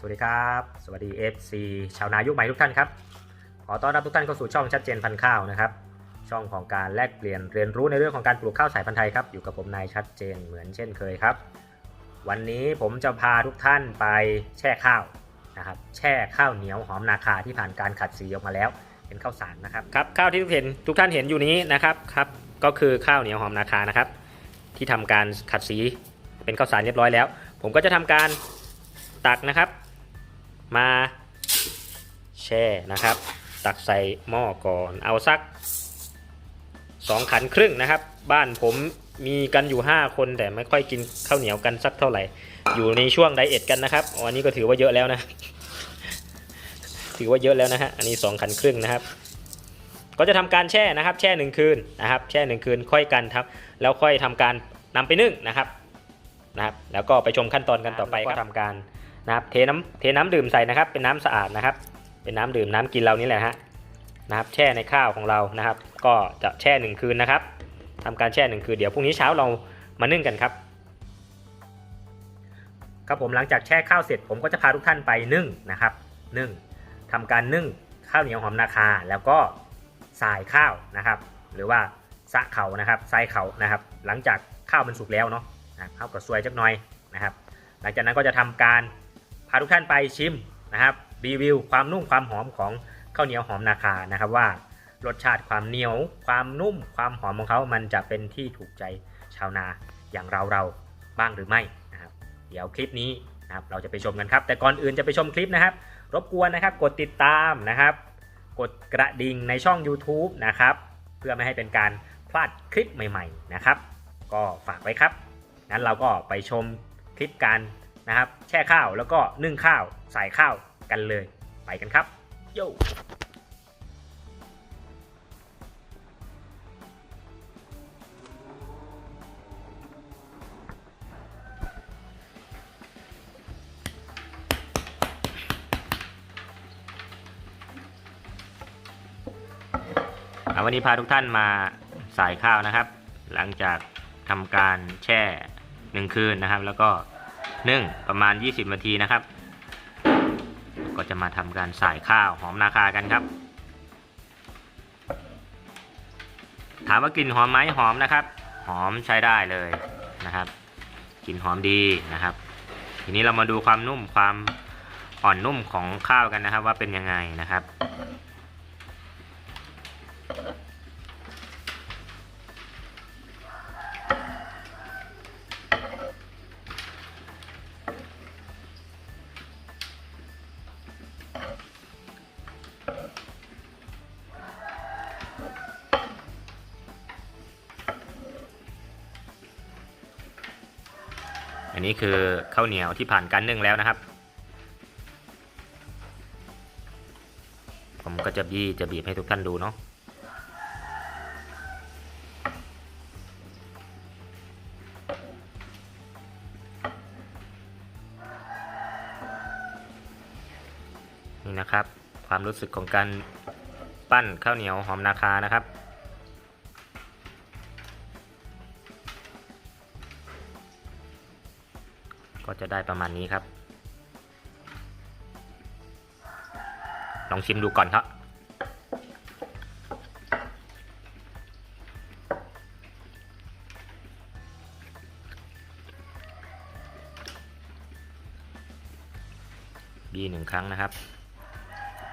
สวัสดีครับ สวัสดี FC ชาวนายุคใหม่ทุกท่านครับ ขอต้อนรับทุกท่านเข้าสู่ช่องชัดเจนพันข้าวนะครับ ช่องของการแลกเปลี่ยนเรียนรู้ในเรื่องของการปลูกข้าวสายพันธุ์ไทยครับ อยู่กับผมนายชัดเจนเหมือนเช่นเคยครับ วันนี้ผมจะพาทุกท่านไปแช่ข้าวนะครับ แช่ข้าวเหนียวหอมนาคาที่ผ่านการขัดสีออกมาแล้ว เป็นข้าวสารนะครับ ครับ ข้าวที่ทุกเห็นทุกท่านเห็นอยู่นี้นะครับ ครับ ก็คือข้าวเหนียวหอมนาคานะครับ ที่ทำการขัดสีเป็นข้าวสารเรียบร้อยแล้ว ผมก็จะทำการตักนะครับ มาแช่นะครับ ตักใส่หม้อก่อนเอาสัก2ขันครึ่งนะครับ บ้านผมมีกันอยู่ 5 คนแต่ไม่ค่อยกินข้าวเหนียวกันสักเท่าไหร่ อยู่ในช่วงไดเอทกันนะครับอันนี้ก็ถือว่าเยอะแล้วนะ ถือว่าเยอะแล้วนะฮะอันนี้ 2 ขันครึ่งนะครับ ก็จะทำการแช่นะครับ แช่หนึ่งคืนนะครับ แช่หนึ่งคืนค่อยกันครับ แล้วค่อยทำการนำไปนึ่งนะครับนะครับ แล้วก็ไปชมขั้นตอนกันต่อไปก็ทำการ นะครับเทน้ำเทน้ำดื่มใส่นะครับ เป็นน้ำสะอาดนะครับ เป็นน้ำดื่มน้ำกินเรานี่แหละฮะนะครับ แช่ในข้าวของเรานะครับ ก็จะแช่หนึ่งคืนนะครับทำการแช่หนึ่งคืนเดี๋ยวพรุ่งนี้เช้าเรามานึ่งกันครับ ครับผมหลังจากแช่ข้าวเสร็จผมก็จะพาทุกท่านไปนึ่งนะครับนึ่งทำการนึ่งข้าวเหนียวหอมนาคา แล้วก็สายข้าวนะครับ หรือว่าสะเขานะครับทรายเขานะครับ หลังจากข้าวมันสุกแล้วเนาะข้าวก็สวยจักหน่อยนะครับ หลังจากนั้นก็จะทำการ พาทุกท่านไปชิมนะครับรีวิวความนุ่มความหอมของข้าวเหนียวหอมนาคานะครับว่ารสชาติความเหนียว ความนุ่มความหอมของเขามันจะเป็นที่ถูกใจชาวนาอย่างเราเราบ้างหรือไม่นะครับ เดี๋ยวคลิปนี้นะครับเราจะไปชมกันครับ แต่ก่อนอื่นจะไปชมคลิปนะครับ รบกวนนะครับ กดติดตามนะครับ กดกระดิ่งในช่อง YouTube นะครับ เพื่อไม่ให้เป็นการพลาดคลิปใหม่ ๆนะครับ ก็ฝากไว้ครับงั้นเราก็ไปชมคลิปการ นะครับ แช่ข้าวแล้วก็นึ่งข้าวใส่ข้าวกันเลย ไปกันครับ โยวันนี้พาทุกท่านมาใส่ข้าวนะครับ หลังจากทำการแช่หนึ่งคืนนะครับ แล้วก็ นึ่งประมาณ 20 นาทีนะครับ ก็จะมาทำการใส่ข้าวหอมนาคากันครับ ถามว่ากลิ่นหอมไหมหอมนะครับ หอมใช้ได้เลยนะครับกลิ่นหอมดีนะครับ ทีนี้เรามาดูความนุ่มความอ่อนนุ่มของข้าวกันนะครับ ว่าเป็นยังไงนะครับ อันนี้คือข้าวเหนียวที่ผ่านการนึ่งแล้วนะครับ ผมก็จะบี้จะบีบให้ทุกท่านดูเนาะนี่นะครับ ความรู้สึกของการปั้นข้าวเหนียวหอมนาคานะครับ ก็จะได้ประมาณนี้ครับ ลองชิมดูก่อนครับ บีหนึ่งครั้งนะครับ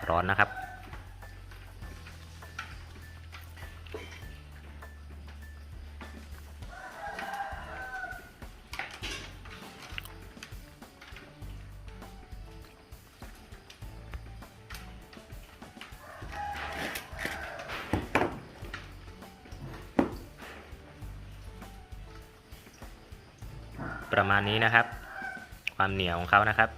ร้อนนะครับ ประมาณนี้นะครับ ความเหนียวของเขานะครับ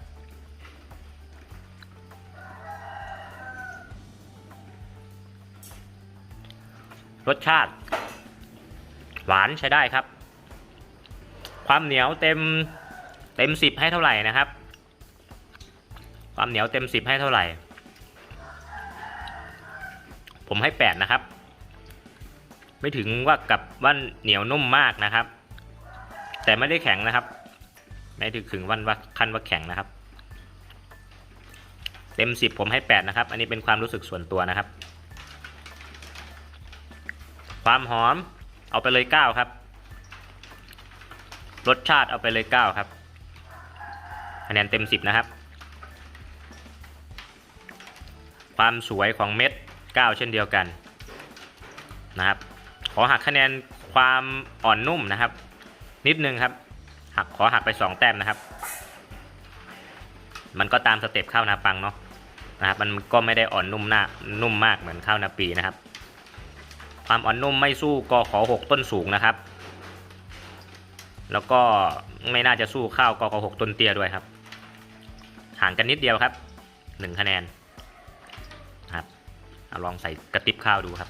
รสชาติ หวานใช้ได้ครับ ความเหนียวเต็มเต็มสิบให้เท่าไหร่นะครับ ความเหนียวเต็มสิบให้เท่าไหร่ ผมให้แปดนะครับ ไม่ถึงว่ากับว่าเหนียวนุ่มมากนะครับ แต่ไม่ได้แข็งนะครับ ไม่ถึงถึงวันว่าขั้นว่าแข็งนะครับ เต็ม10ผมให้8นะครับ อันนี้เป็นความรู้สึกส่วนตัวนะครับ ความหอมเอาไปเลย9ครับ รสชาติเอาไปเลย9ครับคะแนนเต็ม10นะครับ ความสวยของเม็ด9เช่นเดียวกันนะครับ ขอหักคะแนนความอ่อนนุ่มนะครับ นิดนึงครับ หักขอหักไป2แต้มนะครับ มันก็ตามสเต็ปข้าวนาปังเนาะนะครับมันก็ไม่ได้อ่อนนุ่มหน้านุ่มมากเหมือนข้าวนาปีนะครับ ความอ่อนนุ่มไม่สู้กขอหกต้นสูงนะครับ แล้วก็ไม่น่าจะสู้ข้าวกขอหกต้นเตี้ยด้วยครับ ห่างกันนิดเดียวครับหนึ่งคะแนนครับเอาลองใส่กระติบข้าวดูครับ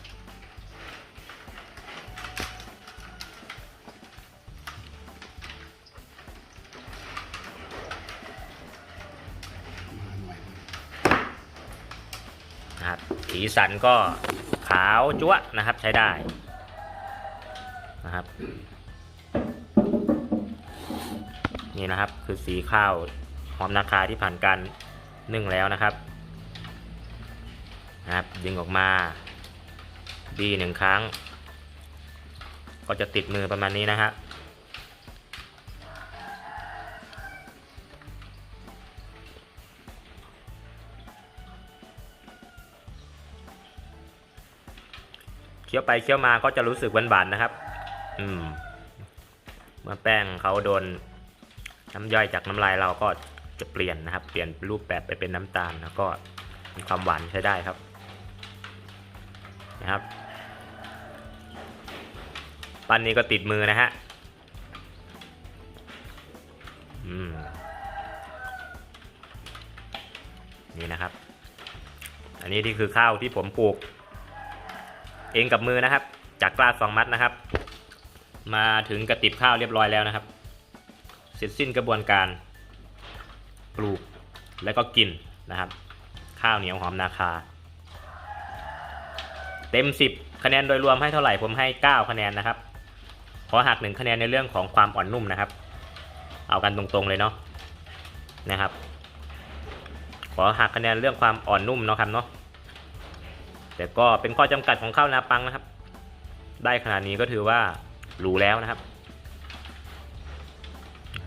สีสันก็ขาวจั๊วะนะครับใช้ได้นะครับ นี่นะครับคือสีข้าวหอมนาคาที่ผ่านการนึ่งแล้วนะครับนะครับ ดึงออกมาบีหนึ่งครั้ง ก็จะติดมือประมาณนี้นะฮะ เคี้ยวไปเคี้ยวมาก็จะรู้สึกหวานๆนะครับ อืม เมื่อแป้งเขาโดนน้ำย่อยจากน้ำลายเราก็จะเปลี่ยนนะครับ เปลี่ยนรูปแบบไปเป็นน้ำตาลแล้วก็มีความหวานใช้ได้ครับ นะครับ ปั้นนี้ก็ติดมือนะฮะ อืม นี่นะครับ อันนี้ที่คือข้าวที่ผมปลูก เองกับมือนะครับ จากกล้าสองมัดนะครับ มาถึงกระติบข้าวเรียบร้อยแล้วนะครับ เสร็จสิ้นกระบวนการปลูกแล้วก็กินนะครับ ข้าวเหนียวหอมนาคา เต็ม 10 คะแนนโดยรวมให้เท่าไหร่ผมให้ 9 คะแนนนะครับขอหักหนึ่งคะแนนในเรื่องของความอ่อนนุ่มนะครับ เอากันตรงๆเลยเนาะนะครับ ขอหักคะแนนเรื่องความอ่อนนุ่มเนาะครับเนาะ แต่ก็เป็นข้อจำกัดของข้าวนาปังนะครับ ได้ขนาดนี้ก็ถือว่าหรูแล้วนะครับ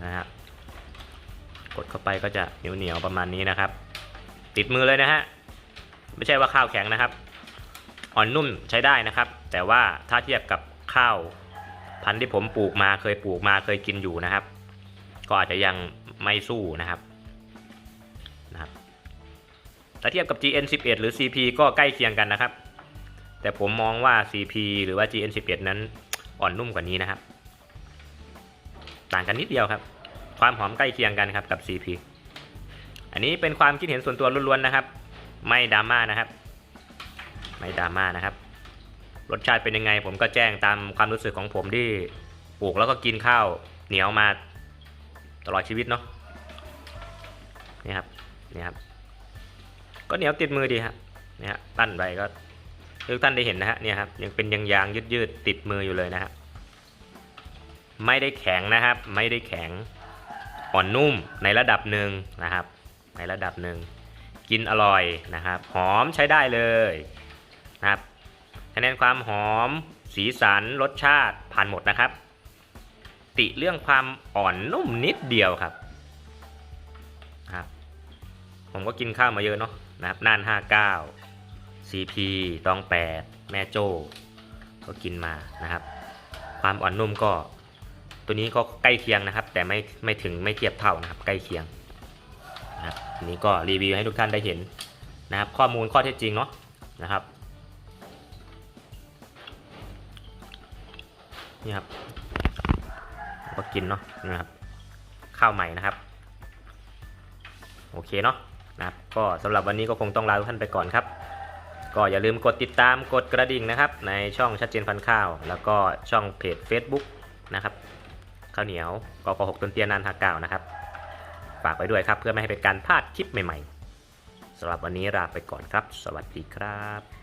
นะฮะกดเข้าไปก็จะเหนียวเหนียวๆประมาณนี้นะครับ ติดมือเลยนะฮะไม่ใช่ว่าข้าวแข็งนะครับอ่อนนุ่มใช้ได้นะครับ แต่ว่าถ้าเทียบกับข้าวพันธุ์ที่ผมปลูกมาเคยปลูกมาเคยกินอยู่นะครับ ก็อาจจะยังไม่สู้นะครับนะครับ ถ้าเทียบกับ GN11 หรือ CP ก็ใกล้เคียงกันนะครับ แต่ผมมองว่า CP หรือว่า GN11 นั้นอ่อนนุ่มกว่านี้นะครับ ต่างกันนิดเดียวครับ ความหอมใกล้เคียงกันครับกับ CP อันนี้เป็นความคิดเห็นส่วนตัวล้วนๆนะครับ ไม่ดราม่านะครับ ไม่ดราม่านะครับ รสชาติเป็นยังไงผมก็แจ้งตามความรู้สึกของผมที่ปลูกแล้วก็กินข้าวเหนียวมาตลอดชีวิตเนาะนี่ครับนี่ครับ ก็เหนียวติดมือดีครับเนี่ยฮะปั้นไปก็ทุกท่านได้เห็นนะฮะเนี่ยครับยังเป็นยางยางยืดยืดติดมืออยู่เลยนะครับไม่ได้แข็งนะครับ ไม่ได้แข็งอ่อนนุ่มในระดับหนึ่งนะครับ ในระดับหนึ่งกินอร่อยนะครับ หอมใช้ได้เลยนะครับคะแนนความหอม สีสันรสชาติผ่านหมดนะครับ ติเรื่องความอ่อนนุ่มนิดเดียวครับนะครับ ผมก็กินข้าวมาเยอะเนาะ นะครับน่าน 59 CP ตอง 8 แม่โจ้ก็กินมานะครับ ความอ่อนนุ่มก็ ตัวนี้ก็ใกล้เคียงนะครับ แต่ไม่ไม่ถึงไม่เทียบเท่านะครับ ใกล้เคียงนะครับนนี้ก็รีวิวให้ทุกท่านได้เห็นนะครับ ข้อมูลข้อเท็จจริงเนาะนะครับนี่ครับก็กินเนาะนะครับ ข้าวใหม่นะครับ โอเคเนาะ นะครับก็สำหรับวันนี้ก็คงต้องลาทุกท่านไปก่อนครับ ก็อย่าลืมกดติดตามกดกระดิ่งนะครับ ในช่องชัดเจนพันข้าว แล้วก็ช่องเพจ Facebook นะครับข้าวเหนียวกกหกต้นเตียนานทากเก่านะครับฝากไปด้วยครับ เพื่อไม่ให้เป็นการพลาดคลิปใหม่ๆสำหรับวันนี้ลาไปก่อนครับ สวัสดีครับ